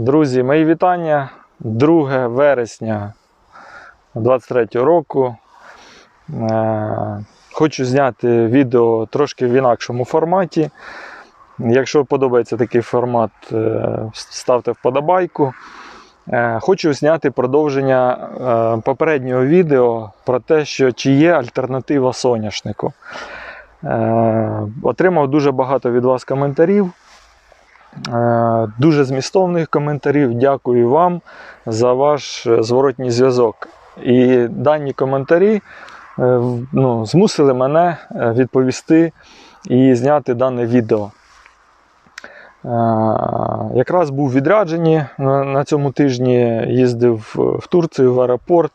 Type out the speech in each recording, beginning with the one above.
Друзі, мої вітання. 2 вересня 23 року. Е, Хочу зняти відео трошки в інакшому форматі. Якщо подобається такий формат, е, ставте вподобайку. Е, Хочу зняти продовження попереднього відео про те, що чи є альтернатива соняшнику. Отримав дуже багато від вас коментарів. Е, Дуже змістовних коментарів. Дякую вам за ваш е, зворотній зв'язок. І дані коментарі е, ну, змусили мене відповісти і зняти дане відео. Якраз був відряджені на, цьому тижні, їздив в Турцію в аеропорт.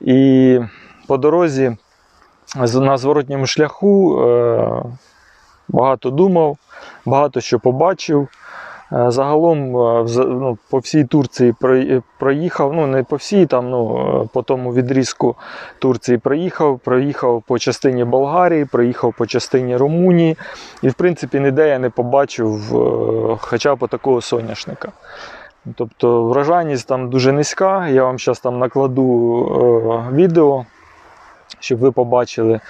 І по дорозі на зворотньому шляху багато думав, багато що побачив. Е, Загалом е, ну, по всій Турції проїхав, ну не по всій, там, ну, е, по тому відрізку Турції проїхав, проїхав по частині Болгарії, проїхав по частині Румунії. І, в принципі, ніде я не побачив хоча б такого соняшника. Тобто врожайність там дуже низька. Я вам зараз там накладу е, відео, щоб ви побачили.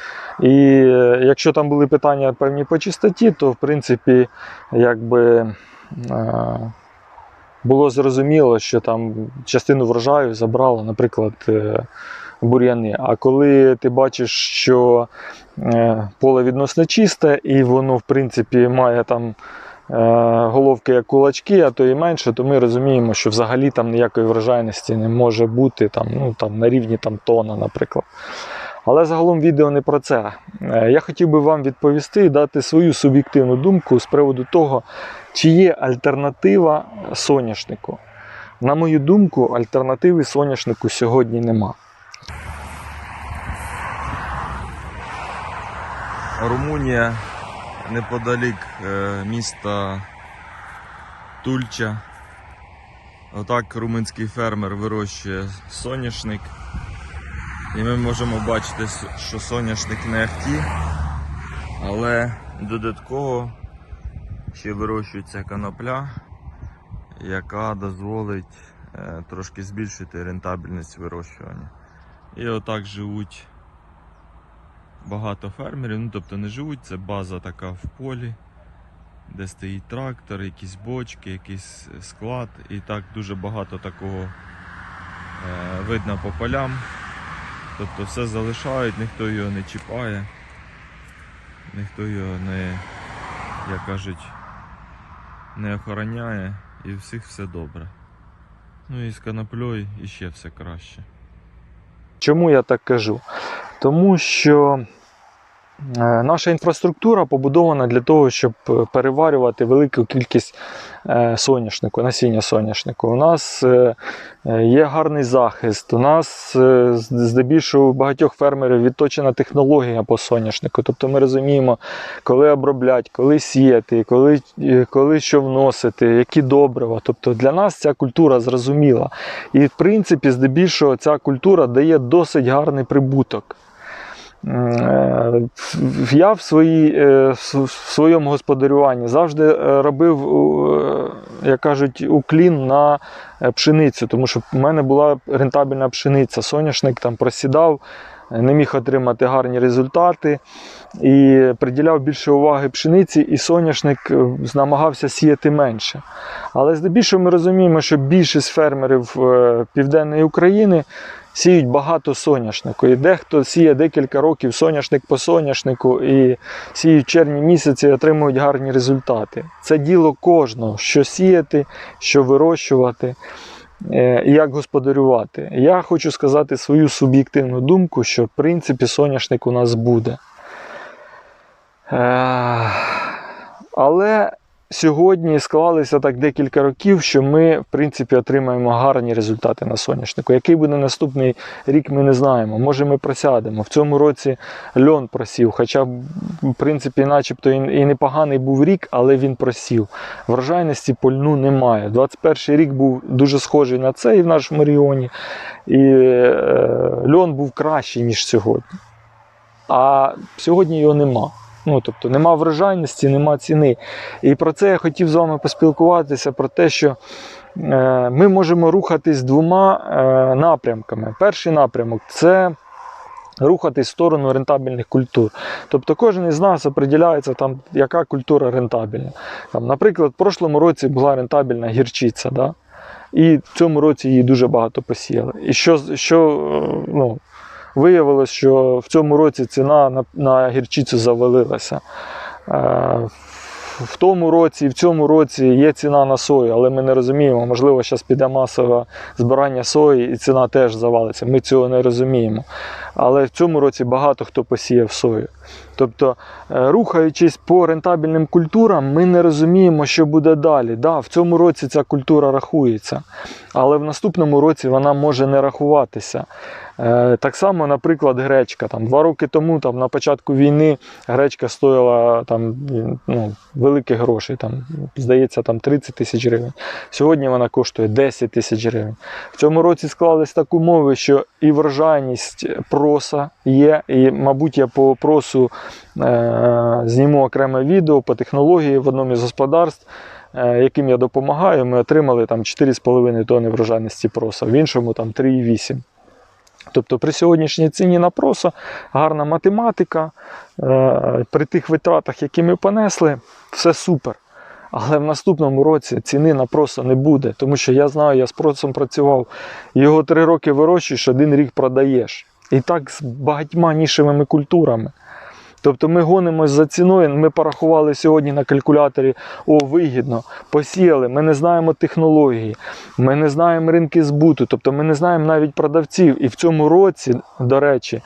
І е, якщо там були питання певні по чистоті, то в принципі, якби. Е, було зрозуміло, що там частину врожаю забрало, наприклад, е, бур'яни. А коли ти бачиш, що поле відносно чисте, і воно, в принципі, має там головки як кулачки, а то і менше, то ми розуміємо, що взагалі там ніякої врожайності не може бути там, ну, там, на рівні там, тона, наприклад. Але загалом відео не про це. Е, Я хотів би вам відповісти і дати свою суб'єктивну думку з приводу того, чи є альтернатива соняшнику. На мою думку, альтернативи соняшнику сьогодні нема. Румунія неподалік е, міста Тульча. Отак румунський фермер вирощує соняшник. І ми можемо бачити, що соняшник не ахті, але додатково ще вирощується конопля, яка дозволить е, трошки збільшити рентабельність вирощування. І отак живуть багато фермерів, ну тобто не живуть, це база така в полі, де стоїть трактор, якісь бочки, якийсь склад. І так дуже багато такого е, видно по полям. Тобто все залишають, ніхто його не чіпає, ніхто його не, як кажуть, не охороняє і у всіх все добре. Ну і з коноплею іще все краще. Чому я так кажу? Тому що е, наша інфраструктура побудована для того, щоб е, переварювати велику кількість соняшнику, насіння соняшнику. У нас е, е, є гарний захист, у нас е, здебільшого багатьох фермерів відточена технологія по соняшнику. Тобто ми розуміємо, коли оброблять, коли сіяти, коли, е, коли що вносити, які добрива. Тобто для нас ця культура зрозуміла. І в принципі, здебільшого, ця культура дає досить гарний прибуток. Е, Я в, своїй, е, в своєму господарюванні завжди е, робив, як кажуть, уклін на пшеницю, тому що в мене була рентабельна пшениця. Соняшник там просідав, не міг отримати гарні результати і приділяв більше уваги пшениці, і соняшник е, намагався сіяти менше. Але здебільшого ми розуміємо, що більшість фермерів е, Південної України сіють багато соняшнику. І дехто сіє декілька років соняшник по соняшнику і сіють червні місяці і отримують гарні результати. Це діло кожного, що сіяти, що вирощувати. Е, І як господарювати. Я хочу сказати свою суб'єктивну думку, що в принципі соняшник у нас буде. Е, Але сьогодні склалися так декілька років, що ми, в принципі, отримаємо гарні результати на соняшнику. Який буде наступний рік, ми не знаємо. Може, ми просядемо. В цьому році льон просів, хоча, в принципі, начебто і і непоганий був рік, але він просів. Врожайності по льну немає. 21 рік був дуже схожий на цей в нашому регіоні, і е, льон був кращий, ніж сьогодні. А сьогодні його нема. Ну, тобто нема врожайності, нема ціни. І про це я хотів з вами поспілкуватися, про те, що е, ми можемо рухатись двома е, напрямками. Перший напрямок це рухатись в сторону рентабельних культур. Тобто кожен із нас определяється, там, яка культура рентабельна. Там, наприклад, в прошлому році була рентабельна гірчиця. Да? І в цьому році її дуже багато посіяли. І що, що е, ну, виявилось, що в цьому році ціна на, на гірчицю завалилася. Е, В тому році і в цьому році є ціна на сою, але ми не розуміємо. Можливо, зараз піде масове збирання сої і ціна теж завалиться. Ми цього не розуміємо. Але в цьому році багато хто посіяв сою. Тобто, е, рухаючись по рентабельним культурам, ми не розуміємо, що буде далі. Да, в цьому році ця культура рахується, але в наступному році вона може не рахуватися. Е, Так само, наприклад, гречка. Там, два роки тому, там, на початку війни, гречка стоїла там, ну, великих грошей, там, здається, там 30 тисяч гривень. Сьогодні вона коштує 10 тисяч гривень. В цьому році склались так умови, що і врожайність проса є, і, мабуть, я по просу зніму окреме відео по технології в одному із господарств. е, Яким я допомагаю, ми отримали там 4,5 тонни врожайності проса, в іншому там 3,8. Тобто при сьогоднішній ціні на проса гарна математика, е, при тих витратах, які ми понесли, все супер. Але в наступному році ціни на просо не буде, тому що я знаю, я з просом працював, його три роки вирощуєш, один рік продаєш. І так з багатьма нішевими культурами. Тобто ми гонимось за ціною, ми порахували сьогодні на калькуляторі, о, вигідно, посіяли, ми не знаємо технології, ми не знаємо ринки збуту, тобто ми не знаємо навіть продавців. І в цьому році, до речі,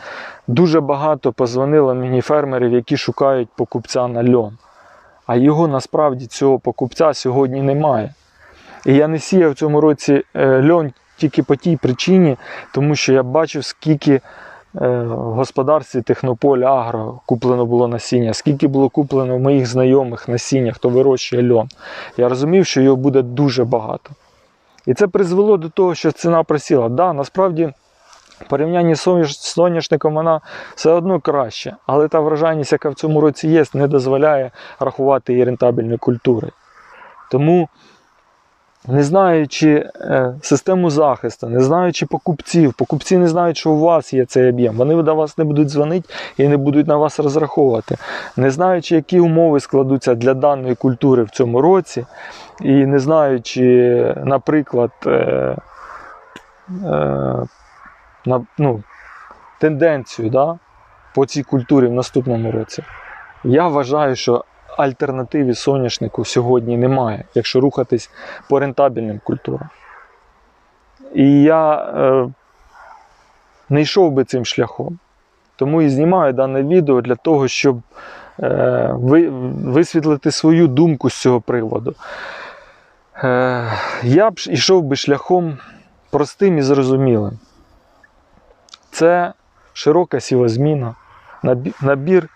дуже багато позвонило мені фермерів, які шукають покупця на льон. А його насправді цього покупця сьогодні немає. І я не сіяв в цьому році е, льон тільки по тій причині, тому що я бачив, скільки в господарстві Технополь Агро куплено було насіння, скільки було куплено моїх знайомих насіння, хто вирощує льон. Я розумів, що його буде дуже багато. І це призвело до того, що ціна просіла. Да, насправді, в порівнянні з соняшником вона все одно краще, але та врожайність, яка в цьому році є, не дозволяє рахувати її рентабельною культурою. Тому, не знаючи е, систему захисту, не знаючи покупців, покупці не знають, що у вас є цей об'єм. Вони до вас не будуть дзвонити і не будуть на вас розраховувати. Не знаючи, які умови складуться для даної культури в цьому році, і не знаючи, наприклад, е, е, ну, тенденцію да, по цій культурі в наступному році, я вважаю, що альтернативи соняшнику сьогодні немає, якщо рухатись по рентабельним культурам. І я е, не йшов би цим шляхом. Тому і знімаю дане відео для того, щоб е, ви, висвітлити свою думку з цього приводу. Е, я б йшов би шляхом простим і зрозумілим. Це широка сівозміна, набі- набір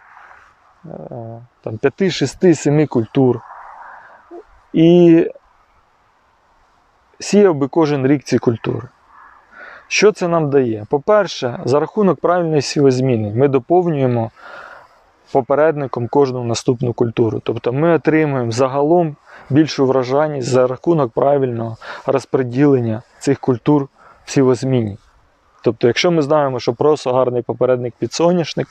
там, 5, 6, 7 культур. І сіяв би кожен рік ці культури. Що це нам дає? По-перше, за рахунок правильної сівозміни ми доповнюємо попередником кожну наступну культуру. Тобто ми отримуємо загалом більшу врожайність за рахунок правильного розподілення цих культур в сівозміні. Тобто, якщо ми знаємо, що просо гарний попередник під соняшник,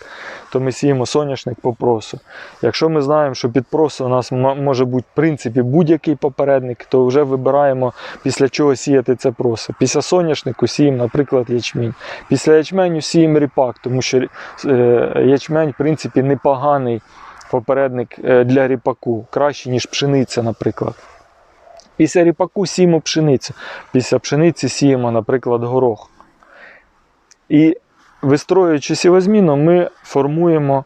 то ми сіємо соняшник по просу. Якщо ми знаємо, що під просо у нас може бути в принципі будь-який попередник, то вже вибираємо після чого сіяти це просо. Після соняшнику сіємо, наприклад, ячмінь. Після ячменю сіємо ріпак, тому що е, ячмень, в принципі, непоганий попередник е, для ріпаку, краще, ніж пшениця, наприклад. Після ріпаку сіємо пшеницю. Після пшениці сіємо, наприклад, горох. І вистроюючи сівозміну, ми формуємо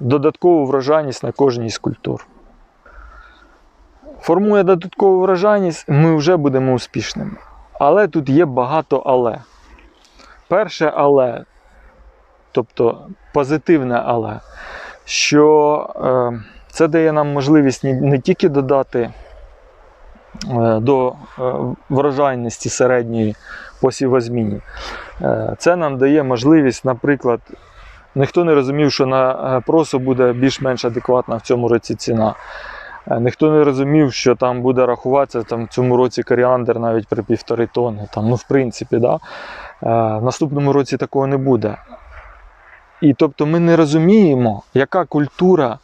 додаткову врожайність на кожній з культур. Формує додаткову врожайність, ми вже будемо успішними. Але тут є багато але. Перше але, тобто позитивне але, що е, це дає нам можливість не, тільки додати е, до е, врожайності середньої по сівозміні, Е, Це нам дає можливість, наприклад, ніхто не розумів, що на е, просо буде більш-менш адекватна в цьому році ціна. Е, Ніхто не розумів, що там буде рахуватися там, в цьому році коріандр навіть при півтори тонни. Там, ну, в принципі, да? В наступному році такого не буде. І тобто ми не розуміємо, яка культура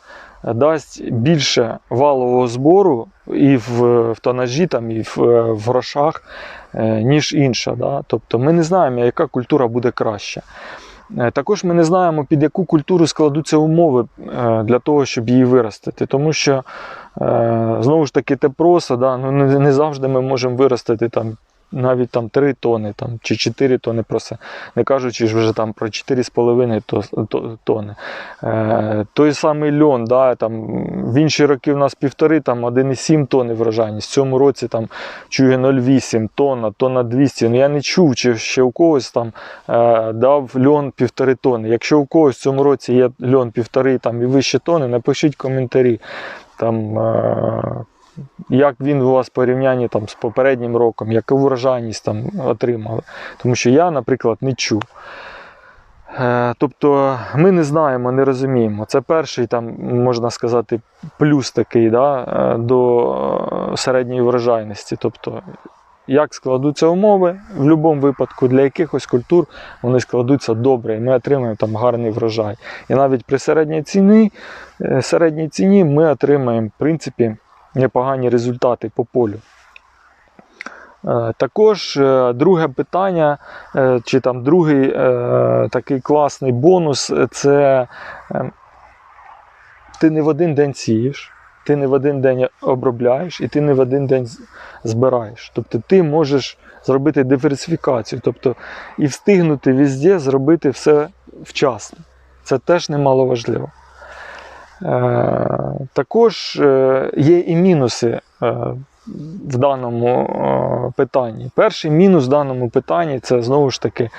дасть більше валового збору і в, в тонажі, там, і в, в грошах, ніж інша. Да? Тобто ми не знаємо, яка культура буде краща. Е, Також ми не знаємо, під яку культуру складуться умови е, для того, щоб її виростити. Тому що, е, знову ж таки, те просо, да, ну, не завжди ми можемо виростити там, навіть там 3 тони там, чи 4 тони проса, не кажучи вже там про 4,5 то- то- тони. Е, той самий льон, да, там, в інші роки в нас півтори, там 1,7 тони врожайність. В цьому році там чує 0,8 тонна, тонна 200. Ну, я не чув, чи ще у когось там е, дав льон півтори тони. Якщо у когось в цьому році є льон півтори там, і вище тони, напишіть коментарі. Там, е, як він у вас в порівнянні там, з попереднім роком, яку врожайність там отримали. Тому що я, наприклад, не чув. Е, Тобто ми не знаємо, не розуміємо. Це перший, там, можна сказати, плюс такий да, е, до середньої врожайності. Тобто, як складуться умови, в будь-якому випадку для якихось культур вони складуться добре, і ми отримаємо там гарний врожай. І навіть при середній ціні, е, середній ціні ми отримаємо, в принципі, непогані результати по полю. Е, Також е, друге питання, е, чи там другий такий класний бонус це е, ти не в один день сієш, ти не в один день обробляєш і ти не в один день збираєш. Тобто ти можеш зробити диверсифікацію, тобто і встигнути везде зробити все вчасно. Це теж немаловажливо. Е, Також е, є і мінуси е, в даному питанні. Перший мінус в даному питанні це знову ж таки,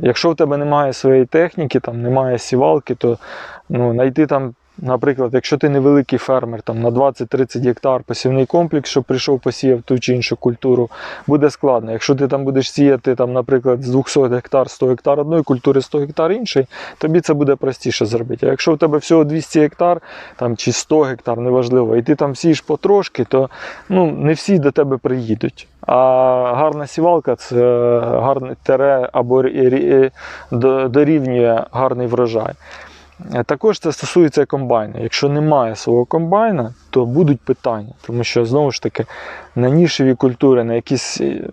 якщо в тебе немає своєї техніки, там немає сівалки, то ну, знайти там, наприклад, якщо ти невеликий фермер, там на 20-30 гектар посівний комплекс, щоб прийшов посіяв ту чи іншу культуру, буде складно. Якщо ти там будеш сіяти, там, наприклад, з 200 гектар 100 гектар одної культури, 100 гектар іншої, тобі це буде простіше зробити. А якщо в тебе всього 200 гектар там, чи 100 гектар, неважливо, і ти там сієш потрошки, то ну, не всі до тебе приїдуть. А гарна сівалка це гарне тере або рі- рі- до- дорівнює гарний врожай. Е, Також це стосується комбайна. Якщо немає свого комбайна, то будуть питання, тому що знову ж таки на нішеві культури, на якісь е,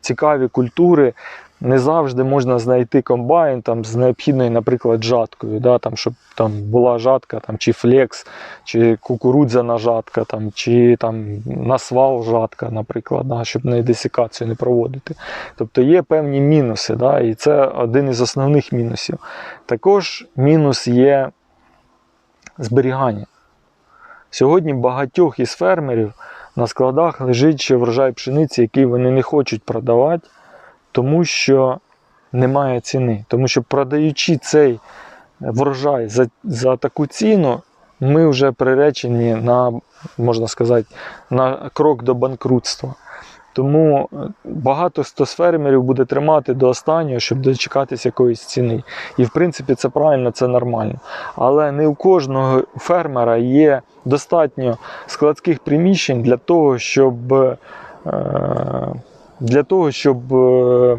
цікаві культури не завжди можна знайти комбайн там, з необхідною, наприклад, жаткою, да, там, щоб там була жатка, там, чи флекс, чи кукурудзяна жатка, там, чи там, насвал жатка, наприклад, да, щоб не десикацію не проводити. Тобто є певні мінуси, да, і це один із основних мінусів. Також мінус є зберігання. Сьогодні багатьох із фермерів на складах лежить ще врожай пшениці, який вони не хочуть продавати, тому що немає ціни. Тому що продаючи цей врожай за, за таку ціну, ми вже приречені на, можна сказати, на крок до банкрутства. Тому е, багато хто з фермерів буде тримати до останнього, щоб дочекатися якоїсь ціни. І в принципі це правильно, це нормально. Але не у кожного фермера є достатньо складських приміщень для того, щоб, е, для того, щоб е,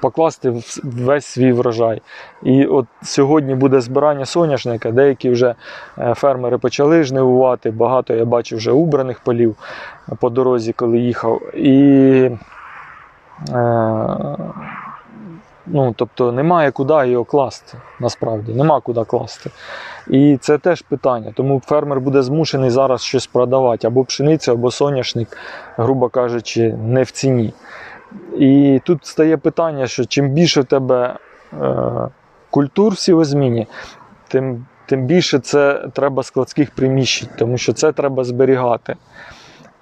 покласти весь свій врожай. І от сьогодні буде збирання соняшника, деякі вже е, фермери почали жнивувати, багато я бачив вже убраних полів по дорозі, коли їхав. І е, ну, тобто немає куди його класти, насправді, нема куди класти. І це теж питання. Тому фермер буде змушений зараз щось продавати, або пшеницю, або соняшник, грубо кажучи, не в ціні. І тут стає питання, що чим більше в тебе е, культур сівозміні, тим, тим більше це треба складських приміщень, тому що це треба зберігати.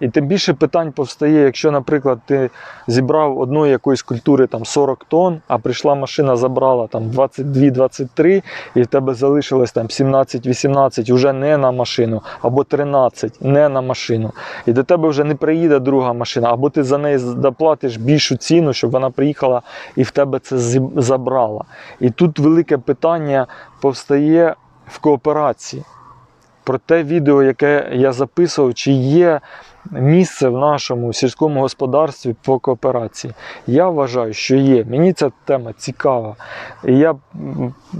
І тим більше питань повстає, якщо, наприклад, ти зібрав одної якоїсь культури там 40 тонн, а прийшла машина, забрала там 22-23, і в тебе залишилось там 17-18 вже не на машину, або 13 не на машину. І до тебе вже не приїде друга машина, або ти за неї доплатиш більшу ціну, щоб вона приїхала і в тебе це забрала. І тут велике питання повстає в кооперації. Про те відео, яке я записував, чи є місце в нашому сільському господарстві по кооперації. Я вважаю, що є. Мені ця тема цікава. І я,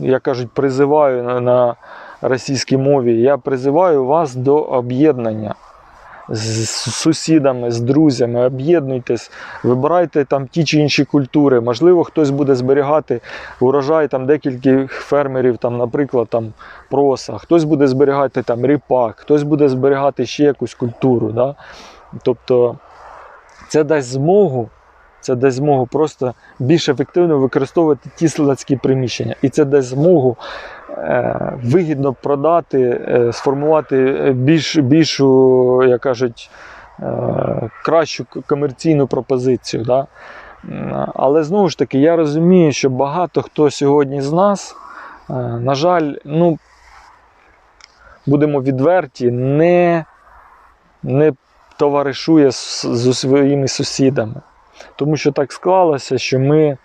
як кажуть, призиваю на, російській мові, я призиваю вас до об'єднання з сусідами, з друзями, об'єднуйтесь, вибирайте там ті чи інші культури. Можливо, хтось буде зберігати урожай там декількох фермерів, там, наприклад, там проса, хтось буде зберігати там ріпак, хтось буде зберігати ще якусь культуру. Да? Тобто це дасть змогу. Це дасть змогу просто більш ефективно використовувати ті складські приміщення. І це дасть змогу вигідно продати, е, сформувати е, більш, більшу, як кажуть, е, кращу комерційну пропозицію. Да? Але знову ж таки, я розумію, що багато хто сьогодні з нас, е, на жаль, ну, будемо відверті, не, не товаришує з, зі своїми сусідами. Тому що так склалося, що ми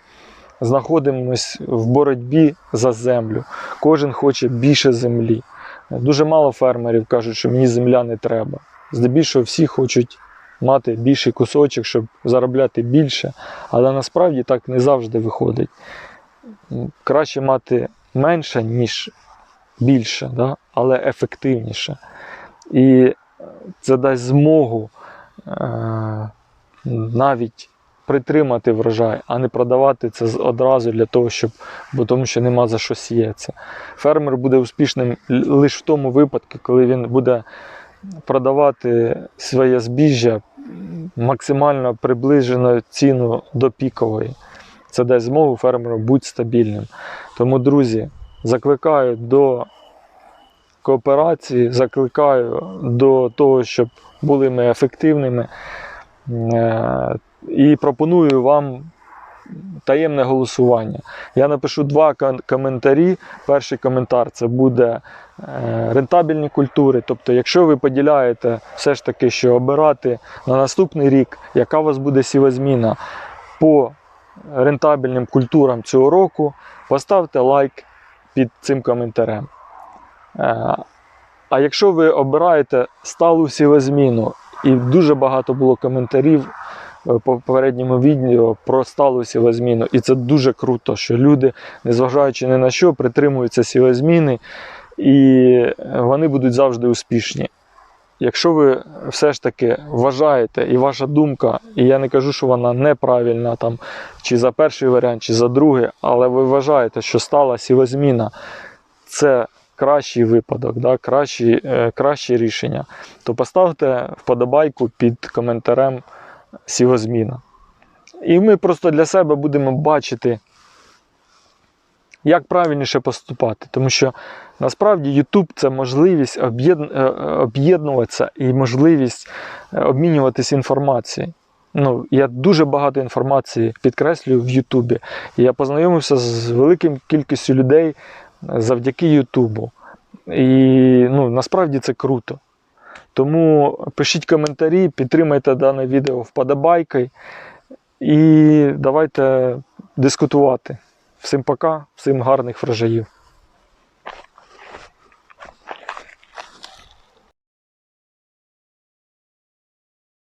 знаходимося в боротьбі за землю. Кожен хоче більше землі. Дуже мало фермерів кажуть, що мені земля не треба. Здебільшого всі хочуть мати більший кусочок, щоб заробляти більше, але насправді так не завжди виходить. Краще мати менше, ніж більше, да? але ефективніше. І це дасть змогу е- навіть притримати врожай, а не продавати це одразу для того, щоб, бо тому що нема за що сіятися. Фермер буде успішним лише в тому випадку, коли він буде продавати своє збіжжя максимально приближено ціну до пікової. Це дасть змогу фермеру бути стабільним. Тому, друзі, закликаю до кооперації, закликаю до того, щоб були ми ефективними. І пропоную вам таємне голосування. Я напишу два коментарі. Перший коментар це буде е, рентабельні культури. Тобто, якщо ви поділяєте все ж таки, що обирати на наступний рік, яка у вас буде сівозміна по рентабельним культурам цього року, поставте лайк під цим коментарем. Е, А якщо ви обираєте сталу сівозміну, і дуже багато було коментарів попередньому відео про сталу сівозміну, і це дуже круто, що люди, незважаючи ні на що, притримуються сівозміни, і вони будуть завжди успішні. Якщо ви все ж таки вважаєте, і ваша думка, і я не кажу, що вона неправильна там, чи за перший варіант, чи за другий, але ви вважаєте, що стала сівозміна це кращий випадок, да, кращі, е, краще рішення, то поставте вподобайку під коментарем сівозміна. І ми просто для себе будемо бачити, як правильніше поступати. Тому що насправді YouTube це можливість е, е, об'єднуватися і можливість е, обмінюватись інформацією. Ну, я дуже багато інформації підкреслюю в Ютубі. Я познайомився з великим кількістю людей завдяки Ютубу. І ну, насправді це круто. Тому пишіть коментарі, підтримайте дане відео вподобайкою і давайте дискутувати. Всім пока, всім гарних врожаїв.